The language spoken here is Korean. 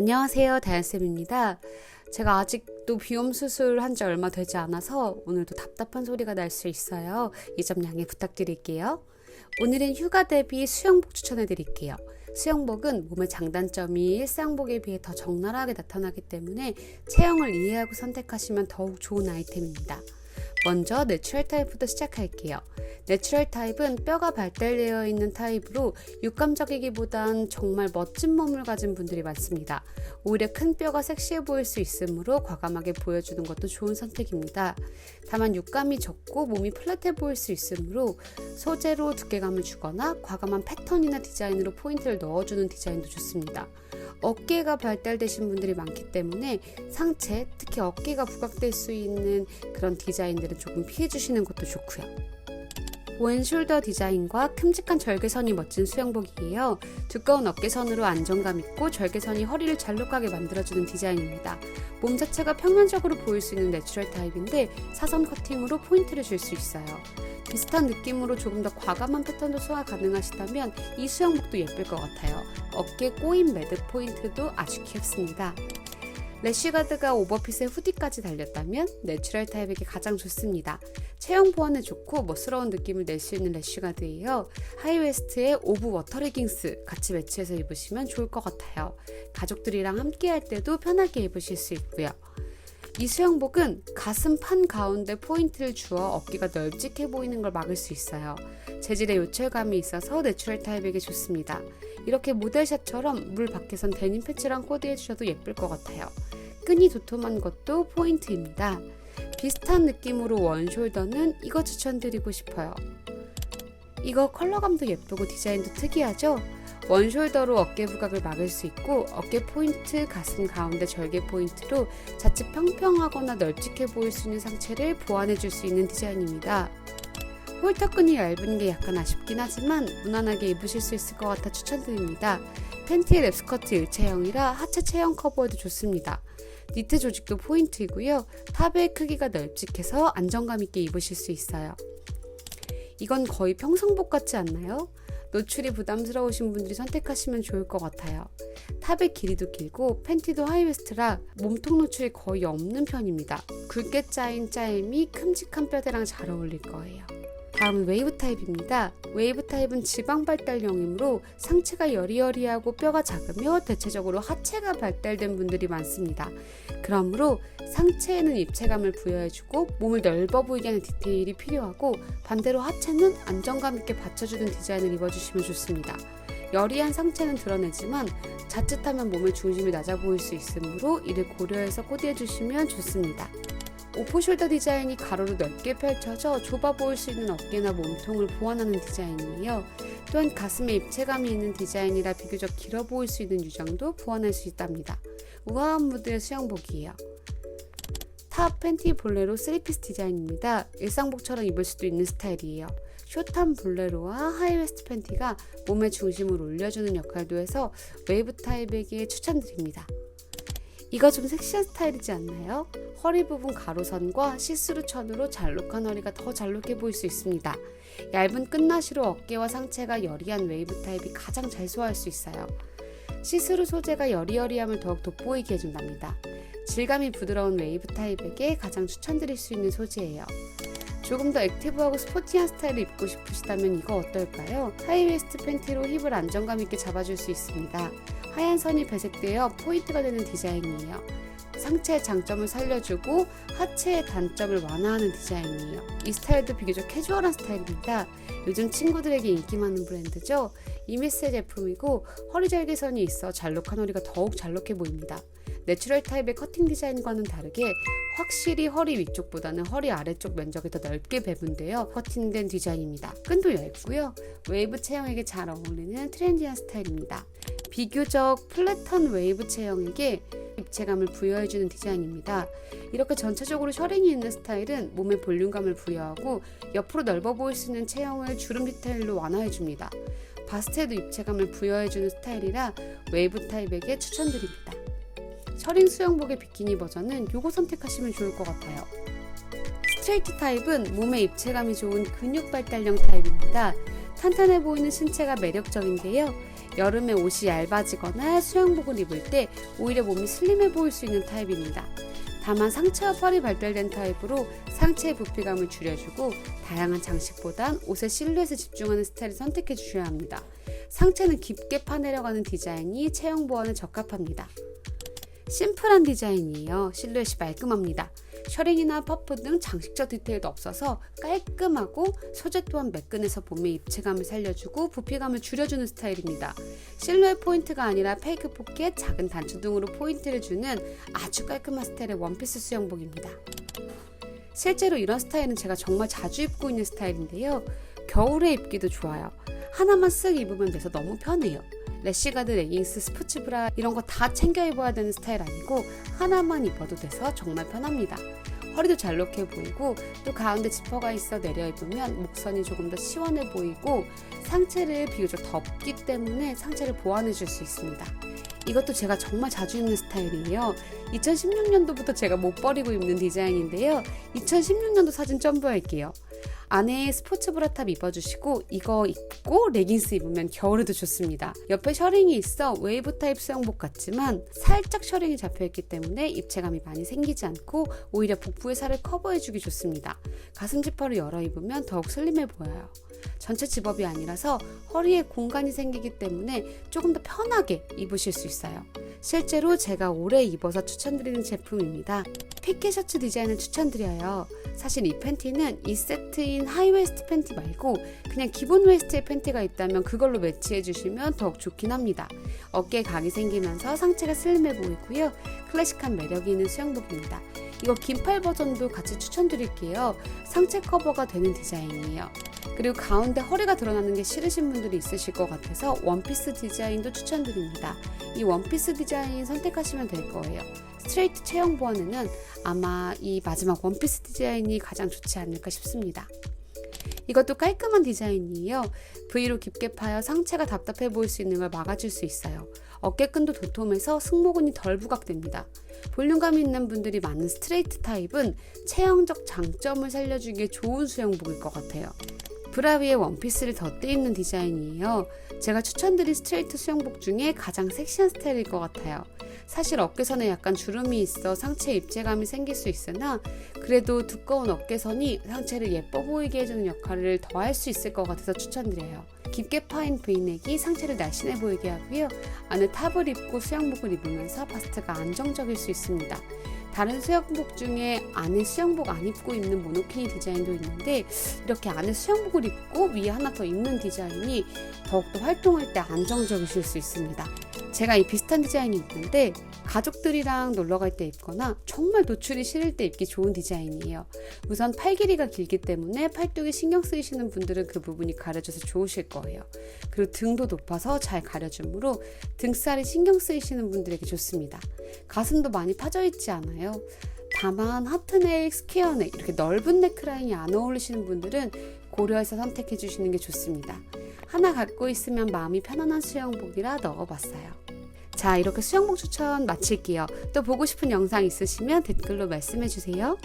안녕하세요. 다현쌤입니다. 제가 아직도 비염 수술한 지 얼마 되지 않아서 오늘도 답답한 소리가 날 수 있어요. 이 점 양해 부탁드릴게요. 오늘은 휴가 대비 수영복 추천해 드릴게요. 수영복은 몸의 장단점이 일상복에 비해 더 적나라하게 나타나기 때문에 체형을 이해하고 선택하시면 더욱 좋은 아이템입니다. 먼저 내추럴 타입부터 시작할게요. 내추럴 타입은 뼈가 발달되어 있는 타입으로 육감적이기보단 정말 멋진 몸을 가진 분들이 많습니다. 오히려 큰 뼈가 섹시해 보일 수 있으므로 과감하게 보여주는 것도 좋은 선택입니다. 다만 육감이 적고 몸이 플랫해 보일 수 있으므로 소재로 두께감을 주거나 과감한 패턴이나 디자인으로 포인트를 넣어주는 디자인도 좋습니다. 어깨가 발달되신 분들이 많기 때문에 상체, 특히 어깨가 부각될 수 있는 그런 디자인들은 조금 피해 주시는 것도 좋고요. 왼숄더 디자인과 큼직한 절개선이 멋진 수영복이에요. 두꺼운 어깨선으로 안정감 있고 절개선이 허리를 잘록하게 만들어주는 디자인입니다. 몸 자체가 평면적으로 보일 수 있는 내추럴 타입인데 사선 커팅으로 포인트를 줄 수 있어요. 비슷한 느낌으로 조금 더 과감한 패턴도 소화 가능하시다면 이 수영복도 예쁠 것 같아요. 어깨 꼬인 매듭 포인트도 아주 귀엽습니다. 래쉬가드가 오버핏에 후디까지 달렸다면 내추럴 타입에게 가장 좋습니다. 체형 보완에 좋고 멋스러운 느낌을 낼 수 있는 래쉬가드예요. 하이웨스트에 오브 워터레깅스 같이 매치해서 입으시면 좋을 것 같아요. 가족들이랑 함께 할 때도 편하게 입으실 수 있고요. 이 수영복은 가슴 판 가운데 포인트를 주어 어깨가 널찍해 보이는 걸 막을 수 있어요. 재질의 요철감이 있어서 내추럴 타입에게 좋습니다. 이렇게 모델샷처럼 물 밖에선 데님 패치랑 코디해 주셔도 예쁠 것 같아요. 끈이 도톰한 것도 포인트입니다. 비슷한 느낌으로 원숄더는 이거 추천드리고 싶어요. 이거 컬러감도 예쁘고 디자인도 특이하죠? 원숄더로 어깨 부각을 막을 수 있고 어깨 포인트, 가슴 가운데 절개 포인트로 자칫 평평하거나 널찍해 보일 수 있는 상체를 보완해 줄 수 있는 디자인입니다. 홀터끈이 얇은 게 약간 아쉽긴 하지만 무난하게 입으실 수 있을 것 같아 추천드립니다. 팬티 랩스커트 일체형이라 하체 체형 커버에도 좋습니다. 니트 조직도 포인트이고요. 탑의 크기가 널찍해서 안정감 있게 입으실 수 있어요. 이건 거의 평성복 같지 않나요? 노출이 부담스러우신 분들이 선택하시면 좋을 것 같아요. 탑의 길이도 길고 팬티도 하이웨스트라 몸통 노출이 거의 없는 편입니다. 굵게 짜인 짜임이 큼직한 뼈대랑 잘 어울릴 거예요. 다음은 웨이브 타입입니다. 웨이브 타입은 지방 발달형이므로 상체가 여리여리하고 뼈가 작으며 대체적으로 하체가 발달된 분들이 많습니다. 그러므로 상체에는 입체감을 부여해주고 몸을 넓어 보이게 하는 디테일이 필요하고 반대로 하체는 안정감 있게 받쳐주는 디자인을 입어주시면 좋습니다. 여리한 상체는 드러내지만 자칫하면 몸의 중심이 낮아 보일 수 있으므로 이를 고려해서 코디해주시면 좋습니다. 오프숄더 디자인이 가로로 넓게 펼쳐져 좁아 보일 수 있는 어깨나 몸통을 보완하는 디자인이에요. 또한 가슴에 입체감이 있는 디자인이라 비교적 길어 보일 수 있는 유장도 보완할 수 있답니다. 우아한 무드의 수영복이에요. 탑 팬티 볼레로 3피스 디자인입니다. 일상복처럼 입을 수도 있는 스타일이에요. 숏한 볼레로와 하이웨스트 팬티가 몸의 중심을 올려주는 역할도 해서 웨이브 타입에게 추천드립니다. 이거 좀 섹시한 스타일이지 않나요? 허리 부분 가로선과 시스루 천으로 잘록한 허리가 더 잘록해 보일 수 있습니다. 얇은 끝나시로 어깨와 상체가 여리한 웨이브 타입이 가장 잘 소화할 수 있어요. 시스루 소재가 여리여리함을 더욱 돋보이게 해준답니다. 질감이 부드러운 웨이브 타입에게 가장 추천드릴 수 있는 소재예요. 조금 더 액티브하고 스포티한 스타일을 입고 싶으시다면 이거 어떨까요? 하이웨스트 팬티로 힙을 안정감 있게 잡아줄 수 있습니다. 하얀 선이 배색되어 포인트가 되는 디자인이에요. 상체의 장점을 살려주고 하체의 단점을 완화하는 디자인이에요. 이 스타일도 비교적 캐주얼한 스타일입니다. 요즘 친구들에게 인기 많은 브랜드죠. 이미스의 제품이고 허리 절개선이 있어 잘록한 허리가 더욱 잘록해 보입니다. 내추럴 타입의 커팅 디자인과는 다르게 확실히 허리 위쪽보다는 허리 아래쪽 면적이 더 넓게 배분되어 커팅된 디자인입니다. 끈도 얇고요. 웨이브 체형에게 잘 어울리는 트렌디한 스타일입니다. 비교적 플랫한 웨이브 체형에게 입체감을 부여해주는 디자인입니다. 이렇게 전체적으로 셔링이 있는 스타일은 몸에 볼륨감을 부여하고 옆으로 넓어 보일 수 있는 체형을 주름 디테일로 완화해줍니다. 바스트에도 입체감을 부여해주는 스타일이라 웨이브 타입에게 추천드립니다. 셔링 수영복의 비키니 버전은 요거 선택하시면 좋을 것 같아요. 스트레이트 타입은 몸에 입체감이 좋은 근육 발달형 타입입니다. 탄탄해 보이는 신체가 매력적인데요. 여름에 옷이 얇아지거나 수영복을 입을 때 오히려 몸이 슬림해 보일 수 있는 타입입니다. 다만 상체와 펄이 발달된 타입으로 상체의 부피감을 줄여주고 다양한 장식보단 옷의 실루엣에 집중하는 스타일을 선택해 주셔야 합니다. 상체는 깊게 파내려가는 디자인이 체형 보완에 적합합니다. 심플한 디자인이에요. 실루엣이 말끔합니다. 셔링이나 퍼프 등 장식적 디테일도 없어서 깔끔하고 소재 또한 매끈해서 몸의 입체감을 살려주고 부피감을 줄여주는 스타일입니다. 실루엣 포인트가 아니라 페이크 포켓, 작은 단추 등으로 포인트를 주는 아주 깔끔한 스타일의 원피스 수영복입니다. 실제로 이런 스타일은 제가 정말 자주 입고 있는 스타일인데요. 겨울에 입기도 좋아요. 하나만 쓱 입으면 돼서 너무 편해요. 래쉬가드, 레깅스, 스포츠 브라 이런 거 다 챙겨 입어야 되는 스타일 아니고 하나만 입어도 돼서 정말 편합니다. 허리도 잘록해 보이고 또 가운데 지퍼가 있어 내려 입으면 목선이 조금 더 시원해 보이고 상체를 비교적 덥기 때문에 상체를 보완해 줄 수 있습니다. 이것도 제가 정말 자주 입는 스타일이에요. 2016년도부터 제가 못 버리고 입는 디자인인데요. 2016년도 사진 첨부할게요. 안에 스포츠 브라탑 입어주시고 이거 입고 레깅스 입으면 겨울에도 좋습니다. 옆에 셔링이 있어 웨이브 타입 수영복 같지만 살짝 셔링이 잡혀있기 때문에 입체감이 많이 생기지 않고 오히려 복부의 살을 커버해주기 좋습니다. 가슴 지퍼를 열어 입으면 더욱 슬림해 보여요. 전체 집업이 아니라서 허리에 공간이 생기기 때문에 조금 더 편하게 입으실 수 있어요. 실제로 제가 오래 입어서 추천드리는 제품입니다. 피켓 셔츠 디자인을 추천드려요. 사실 이 팬티는 이 세트인 하이웨스트 팬티 말고 그냥 기본 웨스트의 팬티가 있다면 그걸로 매치해 주시면 더욱 좋긴 합니다. 어깨에 각이 생기면서 상체가 슬림해 보이고요. 클래식한 매력이 있는 수영복입니다. 이거 긴팔 버전도 같이 추천드릴게요. 상체 커버가 되는 디자인이에요. 그리고 가운데 허리가 드러나는 게 싫으신 분들이 있으실 것 같아서 원피스 디자인도 추천드립니다. 이 원피스 디자인 선택하시면 될 거예요. 스트레이트 체형 보완에는 아마 이 마지막 원피스 디자인이 가장 좋지 않을까 싶습니다. 이것도 깔끔한 디자인이에요. V로 깊게 파여 상체가 답답해 보일 수 있는 걸 막아줄 수 있어요. 어깨끈도 도톰해서 승모근이 덜 부각됩니다. 볼륨감이 있는 분들이 많은 스트레이트 타입은 체형적 장점을 살려주기에 좋은 수영복일 것 같아요. 브라 위에 원피스를 덧대 입는 디자인이에요. 제가 추천드린 스트레이트 수영복 중에 가장 섹시한 스타일일 것 같아요. 사실 어깨선에 약간 주름이 있어 상체 입체감이 생길 수 있으나 그래도 두꺼운 어깨선이 상체를 예뻐 보이게 해주는 역할을 더 할 수 있을 것 같아서 추천드려요. 깊게 파인 브이넥이 상체를 날씬해 보이게 하고요. 안에 탑을 입고 수영복을 입으면서 바스트가 안정적일 수 있습니다. 다른 수영복 중에 안에 수영복 안 입고 입는 모노키니 디자인도 있는데 이렇게 안에 수영복을 입고 위에 하나 더 입는 디자인이 더욱더 활동할 때 안정적이실 수 있습니다. 제가 이 비슷한 디자인이 있는데 가족들이랑 놀러 갈 때 입거나 정말 노출이 싫을 때 입기 좋은 디자인이에요. 우선 팔 길이가 길기 때문에 팔뚝이 신경 쓰이시는 분들은 그 부분이 가려져서 좋으실 거예요. 그리고 등도 높아서 잘 가려주므로 등살이 신경 쓰이시는 분들에게 좋습니다. 가슴도 많이 파져 있지 않아요. 다만 하트넥, 스퀘어넥 이렇게 넓은 네크라인이 안 어울리시는 분들은 고려해서 선택해 주시는 게 좋습니다. 하나 갖고 있으면 마음이 편안한 수영복이라 넣어봤어요. 자, 이렇게 수영복 추천 마칠게요. 또 보고 싶은 영상 있으시면 댓글로 말씀해 주세요.